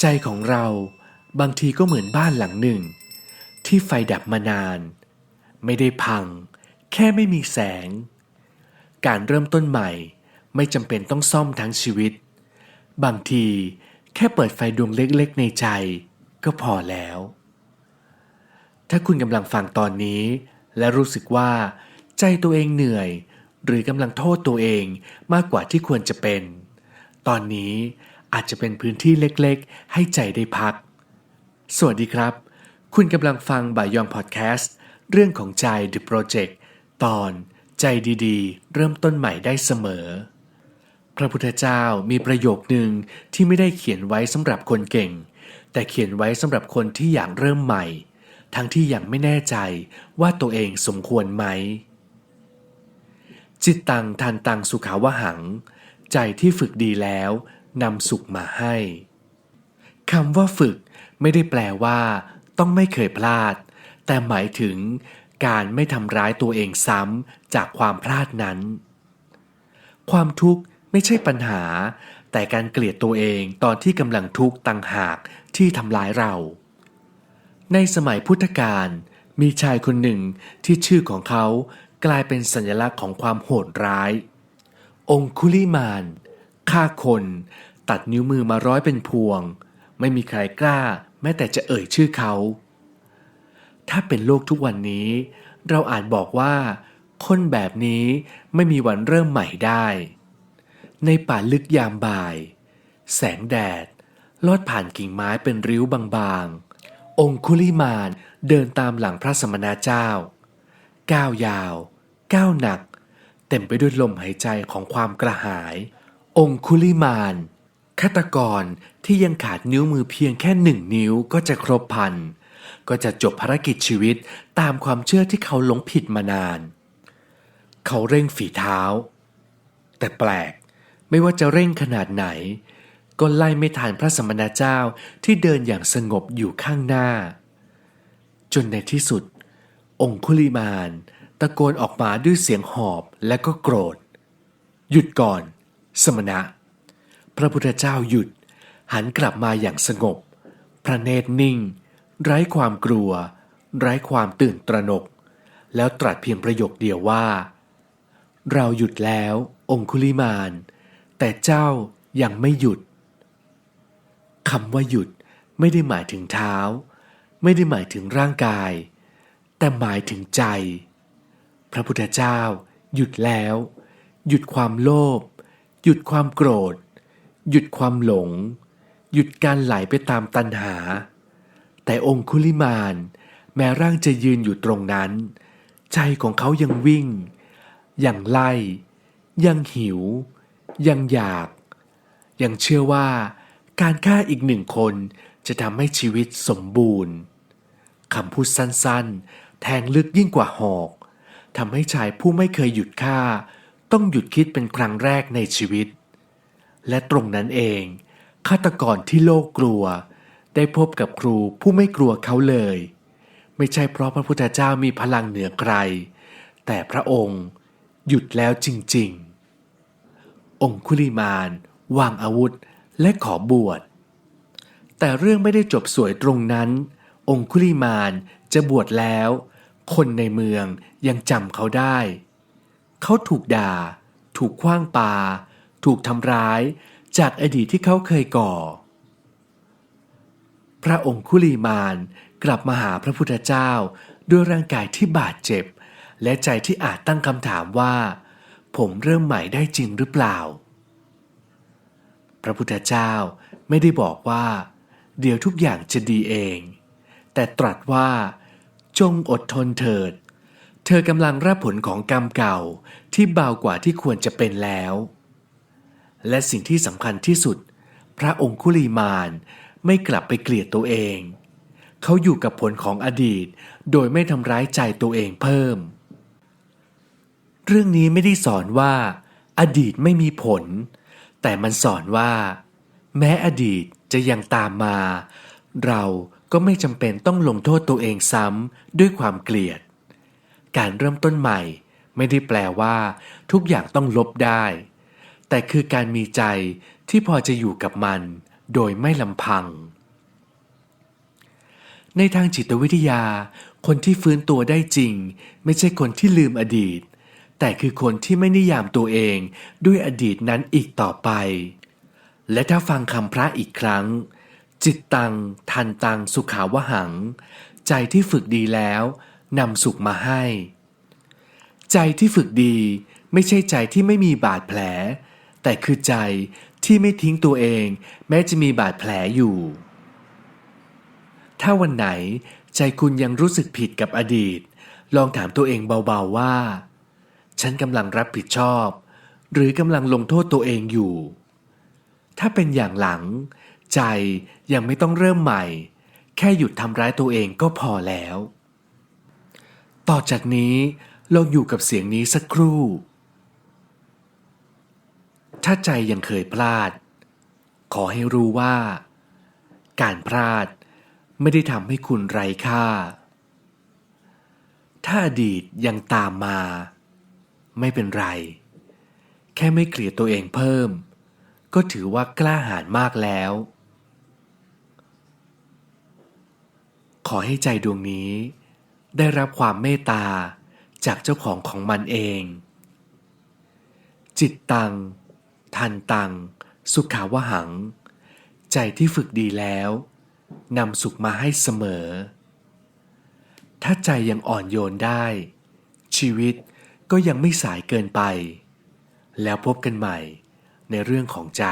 ใจของเราบางทีก็เหมือนบ้านหลังหนึ่ง ที่ไฟดับมานาน ไม่ได้พัง แค่ไม่มีแสง การเริ่มต้นใหม่ไม่จำเป็นต้องซ่อมทั้งชีวิต บางทีแค่เปิดไฟดวงเล็กๆในใจก็พอแล้ว ถ้าคุณกำลังฟังตอนนี้ และรู้สึกว่า ใจตัวเองเหนื่อย หรือกำลังโทษตัวเองมากกว่าที่ควรจะเป็น ตอนนี้ อาจจะเป็นพื้นที่เล็กๆ ให้ใจได้พัก สวัสดีครับ คุณกำลังฟังบ่ายยองพอดแคสต์ เรื่องของใจ The Project ตอนใจดีๆ เริ่มต้นใหม่ได้เสมอ พระพุทธเจ้ามีประโยคหนึ่งที่ไม่ได้เขียนไว้สำหรับคนเก่ง แต่เขียนไว้สำหรับคนที่อยากเริ่มใหม่ ทั้งที่ยังไม่แน่ใจว่าตัวเองสมควรไหม จิตตังทันตังสุขาวหัง ใจที่ฝึกดีแล้ว นำสุขมาให้คำว่าฝึกไม่ได้แปลว่า ต้องไม่เคยพลาด แต่หมายถึง การไม่ทำร้ายตัวเองซ้ำจากความพลาดนั้น ความทุกข์ไม่ใช่ปัญหา แต่การเกลียดตัวเองตอนที่กำลังทุกข์ต่างหากที่ทำร้ายเรา ในสมัยพุทธกาลมีชายคนหนึ่งที่ชื่อของเขากลายเป็นสัญลักษณ์ของความโหดร้าย องคุลิมาน ฆ่าคน ตัดนิ้วมือมาร้อยเป็นพวง ไม่มีใครกล้า แม้แต่จะเอ่ยชื่อเขา ถ้าเป็นโลกทุกวันนี้ เราอาจบอกว่า คนแบบนี้ไม่มีวันเริ่มใหม่ได้ ในป่าลึกยามบ่าย แสงแดด ลอดผ่านกิ่งไม้เป็นริ้วบางๆ องคุลิมานเดินตามหลังพระสมณเจ้า ก้าวยาว ก้าวหนัก เต็มไปด้วยลมหายใจของความกระหาย องคุลิมานฆาตกรที่ยังขาดนิ้วมือเพียงแค่หนึ่งนิ้วก็จะครบพัน ก็จะจบภารกิจชีวิตตามความเชื่อที่เขาหลงผิดมานาน เขาเร่งฝีเท้า แต่แปลกไม่ว่าจะเร่งขนาดไหน ก็ไล่ไม่ทันพระสมณเจ้าที่เดินอย่างสงบอยู่ข้างหน้า จนในที่สุด องคุลิมาน ตะโกนออกมาด้วยเสียงหอบและก็โกรธ หยุดก่อน สมณะ พระพุทธเจ้าหยุด หันกลับมาอย่างสงบ พระเนตรนิ่ง ไร้ความกลัว ไร้ความตื่นตระหนก แล้วตรัสเพียงประโยคเดียวว่า เราหยุดแล้วองคุลิมาน แต่เจ้ายังไม่หยุดคำว่าหยุดไม่ได้หมายถึงเท้า ไม่ได้หมายถึงร่างกาย แต่หมายถึงใจ พระพุทธเจ้า หยุดแล้ว หยุดความโลภ หยุดความโกรธ หยุดความหลง หยุดการไหลไปตามตัณหา แต่องคุลิมานแม้ร่างจะยืนอยู่ตรงนั้น ใจของเขายังวิ่ง ยังไล่ ยังหิว ยังอยาก ยังเชื่อว่าการฆ่าอีกหนึ่งคนจะทำให้ชีวิตสมบูรณ์คำพูดสั้นๆ แทงลึกยิ่งกว่าหอกทำให้ชายผู้ไม่เคยหยุดฆ่า ต้องหยุดคิดเป็นครั้งแรกในชีวิต และตรงนั้นเอง ฆาตกรที่โลกกลัว ได้พบกับครูผู้ไม่กลัวเขาเลย ไม่ใช่เพราะพระพุทธเจ้ามีพลังเหนือใคร แต่พระองค์หยุดแล้วจริง ๆ องคุลิมานวางอาวุธและขอบวช แต่เรื่องไม่ได้จบสวยตรงนั้น องคุลิมานจะบวชแล้ว คนในเมืองยังจำเขาได้ เขาถูกด่า ถูกคว้างปา ถูกทำร้าย จากอดีตที่เขาเคยก่อ พระองคุลีมานกลับมาหาพระพุทธเจ้าด้วยร่างกายที่บาดเจ็บ และใจที่อาจตั้งคำถามว่า ผมเริ่มใหม่ได้จริงหรือเปล่า พระพุทธเจ้าไม่ได้บอกว่า เดี๋ยวทุกอย่างจะดีเอง แต่ตรัสว่า จงอดทนเถิด เธอกำลังรับผลของกรรมเก่าที่เบากว่าที่ควรจะเป็นแล้ว และสิ่งที่สำคัญที่สุด พระองคุลีมานไม่กลับไปเกลียดตัวเอง เขาอยู่กับผลของอดีต โดยไม่ทำร้ายใจตัวเองเพิ่ม เรื่องนี้ไม่ได้สอนว่า อดีตไม่มีผล แต่มันสอนว่า แม้อดีตจะยังตามมา เราก็ไม่จำเป็นต้องลงโทษตัวเองซ้ำด้วยความเกลียด การเริ่มต้นใหม่ ไม่ได้แปลว่า ทุกอย่างต้องลบได้ แต่คือการมีใจที่พอจะอยู่กับมัน โดยไม่ลำพัง ในทางจิตวิทยา คนที่ฟื้นตัวได้จริง ไม่ใช่คนที่ลืมอดีต แต่คือคนที่ไม่นิยามตัวเองด้วยอดีตนั้นอีกต่อไป และถ้าฟังคำพระอีกครั้ง จิตตัง ทันตัง สุขาวหัง ใจที่ฝึกดีแล้ว นำสุขมาให้ ใจที่ฝึกดีไม่ใช่ใจที่ไม่มีบาดแผล แต่คือใจที่ไม่ทิ้งตัวเอง แม้จะมีบาดแผลอยู่ ถ้าวันไหนใจคุณยังรู้สึกผิดกับอดีต ลองถามตัวเองเบาๆว่า ฉันกำลังรับผิดชอบ หรือกำลังลงโทษตัวเองอยู่ ถ้าเป็นอย่างหลัง ใจยังไม่ต้องเริ่มใหม่ แค่หยุดทำร้ายตัวเองก็พอแล้ว ต่อจากนี้ลองอยู่กับเสียงนี้สักครู่ ถ้าใจยังเคยพลาด ขอให้รู้ว่า การพลาดไม่ได้ทำให้คุณไร้ค่า ถ้าอดีตยังตามมา ไม่เป็นไร แค่ไม่เกลียดตัวเองเพิ่ม ก็ถือว่ากล้าหาญมากแล้ว ขอให้ใจดวงนี้ ได้รับความเมตตาจากเจ้าของของมันเอง จิตตัง ทันตัง สุขาวหัง ใจที่ฝึกดีแล้วนำสุขมาให้เสมอ ถ้าใจยังอ่อนโยนได้ ชีวิตก็ยังไม่สายเกินไป แล้วพบกันใหม่ในเรื่องของใจ